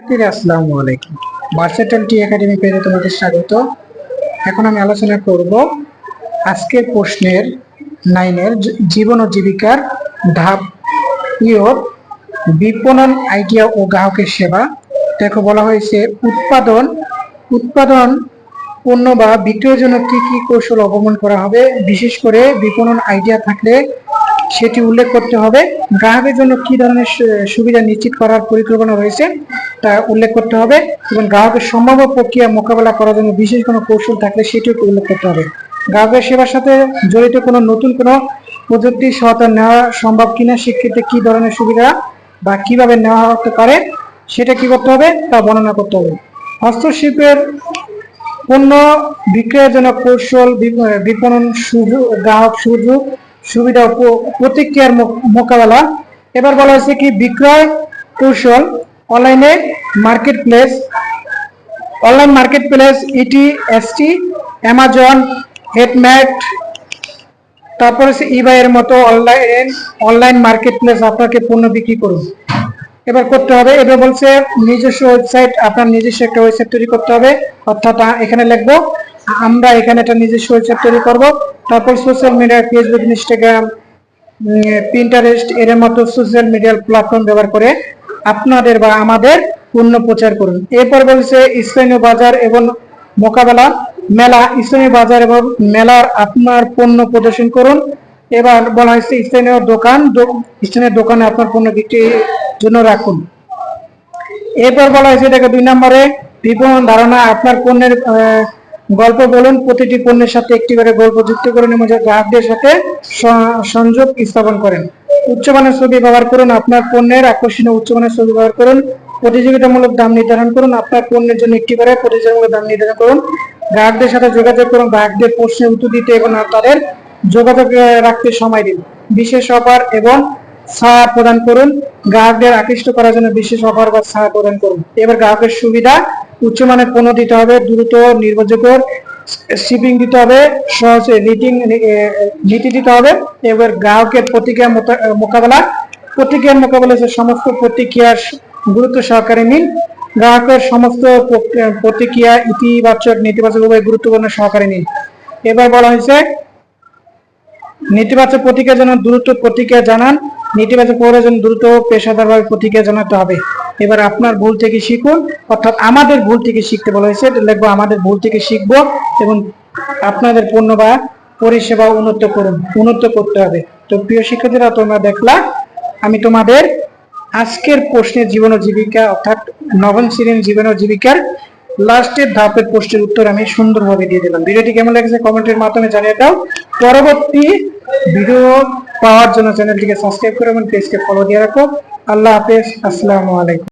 শিক্ষার্থীরা আসসালামু আলাইকুম। ভার্সেটাল টি একাডেমি পেজে তোমাদের স্বাগত। এখন আমি আলোচনা করব আজকের প্রশ্নের নাইনের জীবন ও জীবিকার ধাপ ইয়র বিপণন আইডিয়া ও গ্রাহকের সেবা। দেখো, বলা হয়েছে উৎপাদন উৎপাদন পণ্য বা বিক্রয়ের জন্য কি কি কৌশল অবলম্বন করা হবে? বিশেষ করে বিপণন আইডিয়া থাকলে সেটি উল্লেখ করতে হবে। গ্রাহকের জন্য কি ধরনের সুবিধা নিশ্চিত করার পরিকল্পনা রয়েছে, তা উল্লেখ করতে হবে এবং গ্রাহকের সম্ভাব্য প্রক্রিয়া মোকাবেলা করার জন্য বিশেষ কোনো কৌশল থাকলে সেটিও উল্লেখ করতে হবে। গ্রাহকের সেবার সাথে জড়িত কোনো নতুন কোনো প্রযুক্তি সহায়তা নেওয়া সম্ভব কিনা, সেক্ষেত্রে কি ধরনের সুবিধা বা কীভাবে নেওয়া হতে পারে, সেটা কি করতে হবে, তা বর্ণনা করতে হবে। হস্তশিল্পের পণ্য বিক্রয়ের জন্য কৌশল বিপ- বিপণন সুযোগ গ্রাহক সুযোগ সুবিধা প্রতিক্রিয়ার মোকাবেলা। এবার বলা হয়েছে কি, বিক্রয় কৌশল অনলাইনে marketplace online marketplace Etsy Amazon হেডম্যাট তারপর হচ্ছে ইবাই এর মতো অনলাইন অনলাইন মার্কেট প্লেস আপনাকে পণ্য বিক্রি করুন এবার করতে হবে, এবার বলছে নিজস্ব ওয়েবসাইট আপনার নিজস্ব একটা ওয়েবসাইট তৈরি করতে হবে। অর্থাৎ এখানে লিখব আমরা এখানে একটা নিজস্ব ওয়েবসাইট তৈরি করব। তারপর social media Facebook Instagram Pinterest এর মতো সোশ্যাল মিডিয়ার প্ল্যাটফর্ম ব্যবহার করে আপনাদের বা আমাদের পণ্য প্রচার করুন। এরপর বলছে, স্থানীয় বাজার এবং মোকাবেলা মেলা। স্থানীয় বাজার এবং মেলার আপনার পণ্য প্রদর্শন করুন। এবার বলা হয়েছে, স্থানীয় দোকান স্থানীয় দোকানে আপনার পণ্য বিক্রির জন্য রাখুন। এরপর বলা হয়েছে এটাকে দুই নম্বরে, বিপণন ধারণা, আপনার পণ্যের গল্প বলুন, প্রতিটি পণ্যের সাথে একটি করে গল্প যুক্ত করুন এবং গ্রাহকদের সাথে সংযোগ স্থাপন করেন। উচ্চমানের ছবি ব্যবহার করুন, আপনার পণ্যের আকর্ষণীয় উচ্চমানের ছবি ব্যবহার করুন, প্রতিযোগিতামূলক দাম নির্ধারণ করুন, আপনার পণ্যের জন্য একটি করে প্রতিযোগিতামূলক দাম নির্ধারণ করুন। গ্রাহকদের সাথে যোগাযোগ করুন, গ্রাহকদের প্রশ্নের উত্তর দিতে এবং তাদের যোগাযোগ রাখতে সময় দিন। বিশেষ অফার এবং ছাড় প্রদান করুন। গ্রাহকদের আকৃষ্ট করার জন্য বিশেষ অফার বা ছাড় প্রদান করুন। এবার গ্রাহকের সুবিধা উচ্চমানের পণ্য দিতে হবে, দ্রুত নির্ভরযোগ্য শিপিং দিতে হবে, সহজ রিটিং নীতি দিতে হবে। এবার গ্রাহকের প্রতিক্রিয়া মোকাবেলা। প্রতিক্রিয়ার মোকাবেলা সমস্ত প্রতিক্রিয়ার গুরুত্ব সহকারে নিন। গ্রাহকের সমস্ত প্রতিক্রিয়া ইতিবাচক, নেতিবাচক উভয় গুরুত্বপূর্ণ সহকারে নিন। এবার বলা হয়েছে, নেতিবাচক প্রতিক্রিয়া যেন দ্রুত প্রতিক্রিয়া জানান, নেতিবাচক পরে যেন দ্রুত পেশাদারভাবে প্রতিক্রিয়া জানাতে হবে। এবার আপনার ভুল থেকে শিখুন, অর্থাৎ আমাদের ভুল থেকে শিখতে বলা হয়েছে লিখব আমাদের ভুল থেকে শিখব, এবং আপনাদের পণ্য বা পরিষেবা উন্নত করুন, উন্নত করতে হবে। তো প্রিয় শিক্ষার্থীরা, তোমরা দেখলা, আমি তোমাদের আজকের প্রশ্নের জীবন ও জীবিকা, অর্থাৎ নবম শ্রেণির জীবন ও জীবিকার লাস্টের ধাপের প্রশ্নের উত্তর আমি সুন্দরভাবে দিয়ে দিলাম। ভিডিওটি কেমন লেগেছে কমেন্টের মাধ্যমে জানিয়ে দাও। পরবর্তী ভিডিও পাওয়ার জন্য চ্যানেলটিকে সাবস্ক্রাইব করে এবং পেজকে ফলো দিয়ে রাখো। আল্লাহ হাফেজ, আসসালামু আলাইকুম।